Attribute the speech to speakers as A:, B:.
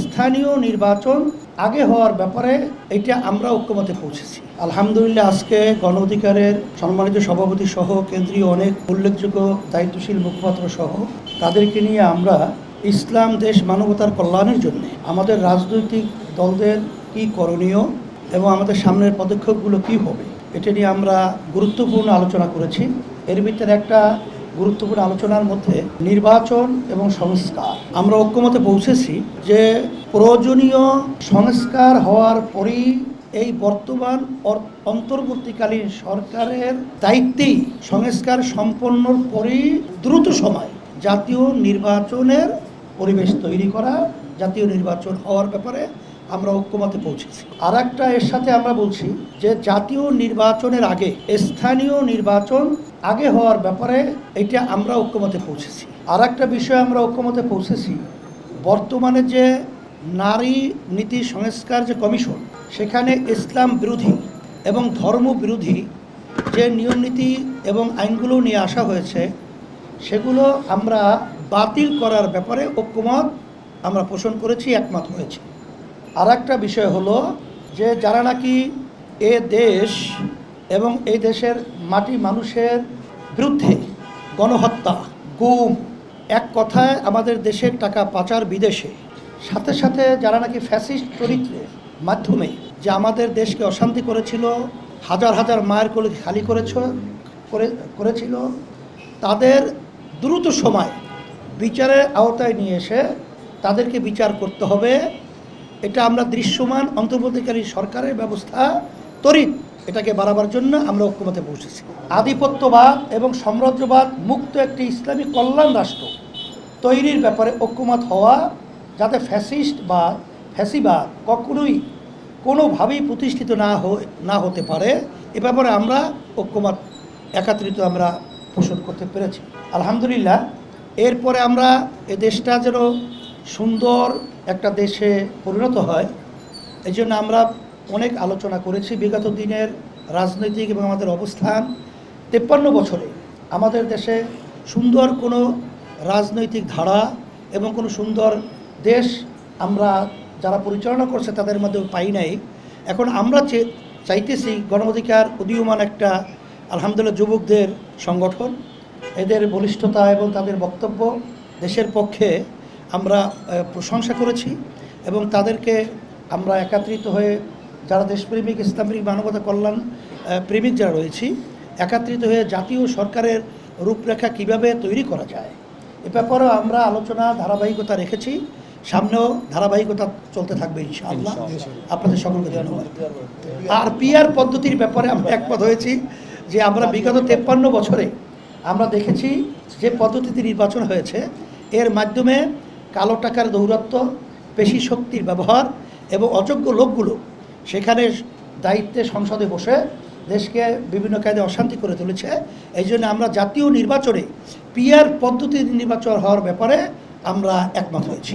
A: স্থানীয় নির্বাচন আগে হওয়ার ব্যাপারে এটা আমরা ঐক্যমতে পৌঁছেছি। আলহামদুলিল্লাহ, আজকে গণ অধিকারের সম্মানিত সভাপতি সহ কেন্দ্রীয় অনেক উল্লেখযোগ্য দায়িত্বশীল মুখপাত্র সহ তাদেরকে নিয়ে আমরা ইসলাম, দেশ, মানবতার কল্যাণের জন্য আমাদের রাজনৈতিক দলদের কি করণীয় এবং আমাদের সামনের পদক্ষেপগুলো কি হবে, এটা নিয়ে আমরা গুরুত্বপূর্ণ আলোচনা করেছি। এর ভিতরে একটা গুরুত্বপূর্ণ আলোচনার মধ্যে নির্বাচন এবং সংস্কার। আমরা ঐক্যমতে পৌঁছেছি যে প্রয়োজনীয় সংস্কার হওয়ার পরেই এই বর্তমান অন্তর্বর্তীকালীন সরকারের দায়িত্বেই সংস্কার সম্পন্নর পরেই দ্রুত সময় জাতীয় নির্বাচনের পরিবেশ তৈরি করা, জাতীয় নির্বাচন হওয়ার ব্যাপারে আমরা ঐক্যমতে পৌঁছেছি। আর একটা এর সাথে আমরা বলছি যে জাতীয় নির্বাচনের আগে, স্থানীয় নির্বাচন আগে হওয়ার ব্যাপারে এটা আমরা ঐক্যমতে পৌঁছেছি। আর একটা বিষয় আমরা ঐক্যমতে পৌঁছেছি, বর্তমানে যে নারী নীতি সংস্কার যে কমিশন, সেখানে ইসলাম বিরোধী এবং ধর্ম বিরোধী যে নিয়ম নীতি এবং আইনগুলো নিয়ে আসা হয়েছে, সেগুলো আমরা বাতিল করার ব্যাপারে ঐক্যমত আমরা পোষণ করেছি, একমত হয়েছি। আর একটা বিষয় হলো যে যারা নাকি এ দেশ এবং এই দেশের মাটি মানুষের বিরুদ্ধে গণহত্যা, গুম, এক কথায় আমাদের দেশের টাকা পাচার বিদেশে, সাথে সাথে যারা নাকি ফ্যাসিস্ট চরিত্রের মাধ্যমে যে আমাদের দেশকে অশান্তি করেছিল, হাজার হাজার মায়ের কোলে খালি করেছ, করে, করেছিল, তাদের দ্রুত সময় বিচারের আওতায় নিয়ে এসে তাদেরকে বিচার করতে হবে। এটা আমরা দৃশ্যমান অন্তর্বর্তীকারী সরকারের ব্যবস্থা তরিত এটাকে বাড়াবার জন্য আমরা ঐক্যমতে পৌঁছেছি। আধিপত্যবাদ এবং সাম্রাজ্যবাদ মুক্ত একটি ইসলামী কল্যাণ রাষ্ট্র তৈরির ব্যাপারে ঐক্যমত হওয়া, যাতে ফ্যাসিস্ট বা ফ্যাসিবাদ কখনোই কোনোভাবেই প্রতিষ্ঠিত না না হতে পারে, এ ব্যাপারে আমরা ঐক্যমত একাত্রিত আমরা পোষণ করতে পেরেছি। আলহামদুলিল্লাহ, এরপরে আমরা এ দেশটা যেন সুন্দর একটা দেশে পরিণত হয়। এই জন্য আমরা অনেক আলোচনা করেছি। বিগত দিনের রাজনৈতিক এবং আমাদের অবস্থান। তেপ্পান্ন বছরে আমাদের দেশে সুন্দর কোনো রাজনৈতিক ধারা এবং কোনো সুন্দর দেশ আমরা যারা পরিচালনা করছে তাদের মধ্যে পাই নাই। এখন আমরা চাইতেছি গণ অধিকার উদীয়মান একটা, আলহামদুলিল্লাহ, যুবকদের সংগঠন। এদের বলিষ্ঠতা এবং তাদের বক্তব্য দেশের পক্ষে আমরা প্রশংসা করেছি এবং তাদেরকে আমরা একাত্রিত হয়ে যারা দেশপ্রেমিক ইসলামপ্রেমিক মানবতা কল্যাণ প্রেমিক যারা রয়েছি একাত্রিত হয়ে জাতীয় সরকারের রূপরেখা কীভাবে তৈরি করা যায় এ ব্যাপারেও আমরা আলোচনা ধারাবাহিকতা রেখেছি। সামনেও ধারাবাহিকতা চলতে থাকবে ইনশাআল্লাহ। আপনাদের সকলকে ধন্যবাদ। আর পিআর পদ্ধতির ব্যাপারে আমরা একমত হয়েছি যে আমরা বিগত তেপ্পান্ন বছরে আমরা দেখেছি যে পদ্ধতিতে নির্বাচন হয়েছে। এর মাধ্যমে কালো টাকার দৌরত্ব পেশি শক্তির ব্যবহার এবং অযোগ্য লোকগুলো সেখানে দায়িত্বে সংসদে বসে দেশকে বিভিন্ন কায়দে অশান্তি করে তুলেছে। এই জন্য আমরা জাতীয় নির্বাচনে পিয়ার পদ্ধতির নির্বাচন হওয়ার ব্যাপারে আমরা একমত হয়েছি।